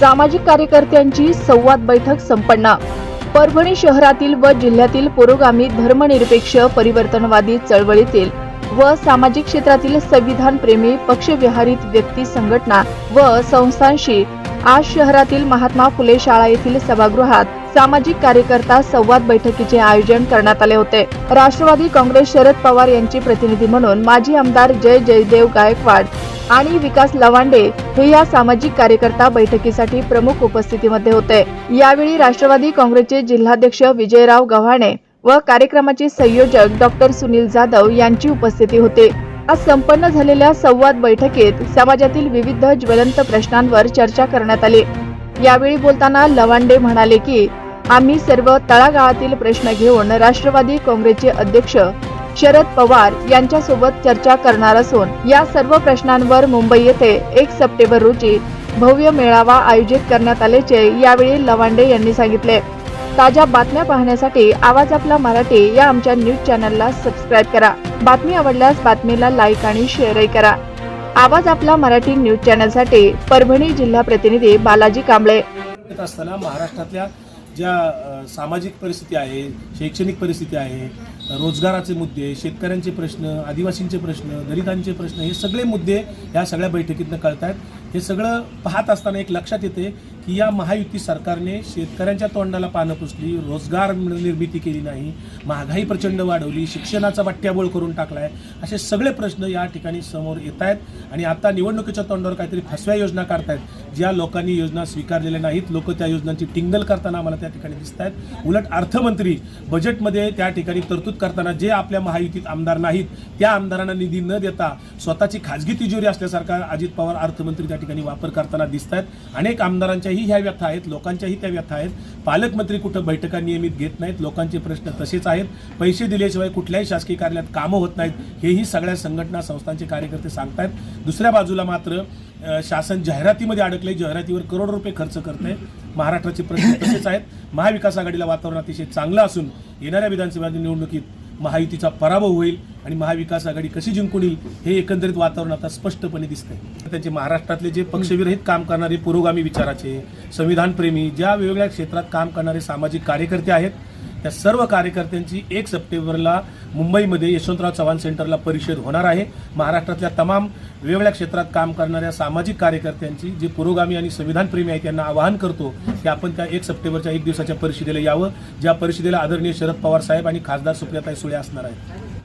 सामाजिक कार्यकर्त्यांची संवाद बैठक संपन्न. परभणी शहरातील व जिल्ह्यातील पुरोगामी धर्मनिरपेक्ष परिवर्तनवादी चळवळीतील व सामाजिक क्षेत्रातील संविधान प्रेमी पक्षविहारित व्यक्ती संघटना व संस्थांशी आज शहरातील महात्मा फुले शाळा येथील सभागृहात सामाजिक कार्यकर्ता संवाद बैठकीचे आयोजन करण्यात आले होते. राष्ट्रवादी काँग्रेस शरद पवार यांचे प्रतिनिधी म्हणून माजी आमदार जय जयदेव गायकवाड आणि विकास लवांडे हे या सामाजिक कार्यकर्ता बैठकीसाठी प्रमुख उपस्थितीमध्ये होते. यावेळी राष्ट्रवादी काँग्रेसचे जिल्हाध्यक्ष विजयराव गव्हाणे व कार्यक्रमाचे संयोजक डॉक्टर सुनील जाधव यांची उपस्थिती होती. आज संपन्न झालेल्या संवाद बैठकीत समाजातील विविध ज्वलंत प्रश्नांवर चर्चा करण्यात आली. यावेळी बोलताना लवांडे म्हणाले की आम्ही सर्व तळागाळातील प्रश्न घेऊन राष्ट्रवादी काँग्रेसचे अध्यक्ष शरद पवार यांच्यासोबत चर्चा करणार असून या सर्व प्रश्नांवर मुंबई येथे एक सप्टेंबर रोजी भव्य मेळावा आयोजित करण्यात आल्याचे यावेळी लवांडे यांनी सांगितले. ताज्या बातम्या पाहण्यासाठी आवाज आपला मराठी या आमच्या न्यूज चॅनलला सबस्क्राईब करा. बातमी आवडल्यास बातमीला लाईक आणि शेअरही करा. आवाज आपला मराठी न्यूज चॅनलसाठी परभणी जिल्हा प्रतिनिधी बालाजी कांबळे. असताना महाराष्ट्रातल्या ज्या सामाजिक परिस्थिती आहे शैक्षणिक परिस्थिती आहे रोजगाराचे मुद्दे शेतकऱ्यांचे प्रश्न आदिवासींचे प्रश्न दलितांचे प्रश्न हे सगळे मुद्दे ह्या सगळ्या बैठकीतनं कळत आहेत हे सगळं पाहत असताना एक लक्षात येते की या महायुती सरकारने शेतकऱ्यांच्या तोंडाला पानं पुसली रोजगार निर्मिती केली नाही महागाई प्रचंड वाढवली शिक्षणाचा वाट्याबोळ करून टाकलाय असे सगळे प्रश्न या ठिकाणी समोर येत आहेत आणि आता निवडणुकीच्या तोंडावर काहीतरी फसव्या योजना काढतायत. ज्या लोकांनी योजना स्वीकारलेल्या नाहीत लोक त्या योजनांची टिंगल करताना आम्हाला त्या ठिकाणी दिसत आहेत उलट अर्थमंत्री बजेटमध्ये त्या ठिकाणी तरतूद करताना जे आपल्या महायुतीत आमदार नाहीत त्या आमदारांना निधी न देता स्वतःची खाजगी तिजोरी असल्यासारखा अजित पवार अर्थमंत्री त्या ठिकाणी वापर करताना दिसत आहेत अनेक आमदारांच्याही ह्या व्यथा आहेत लोकांच्याही त्या व्यथा आहेत. पालकमंत्री कुठं बैठका नियमित घेत नाहीत लोकांचे प्रश्न तसेच आहेत. पैसे दिल्याशिवाय कुठल्याही शासकीय कार्यालयात कामं होत नाहीत. हेही सगळ्या संघटना संस्थांचे कार्यकर्ते सांगतायत. दुसऱ्या बाजूला मात्र शासन जाहिरातीमध्ये अडकले जाहिरातीवर करोड रुपये खर्च करते महाराष्ट्राचे प्रश्न तसेच आहेत. महाविकास आघाडीला वातावरण अतिशय चांगलं असून येणाऱ्या विधानसभा निवडणुकीत महायुतीचा पराभव होईल आणि महाविकास आघाडी कशी जिंकून येईल हे एकंदरीत वातावरण आता स्पष्टपणे दिसतंय. त्यांचे महाराष्ट्रातले जे पक्षविरहित काम करणारे पुरोगामी विचाराचे संविधानप्रेमी ज्या वेगवेगळ्या क्षेत्रात काम करणारे सामाजिक कार्यकर्ते आहेत त्या सर्व कार्यकर्त्यांची एक सप्टेंबरला मुंबईमध्ये यशवंतराव चव्हाण सेंटरला परिषद होणार आहे. महाराष्ट्रातल्या तमाम वेगवेगळ्या क्षेत्रात काम करणाऱ्या सामाजिक कार्यकर्त्यांची जे पुरोगामी आणि संविधानप्रेमी आहेत त्यांना आवाहन करतो की आपण त्या एक सप्टेंबरच्या एक दिवसाच्या परिषदेला यावं ज्या परिषदेला आदरणीय शरद पवार साहेब आणि खासदार सुप्रियाताई सुळे असणार आहेत.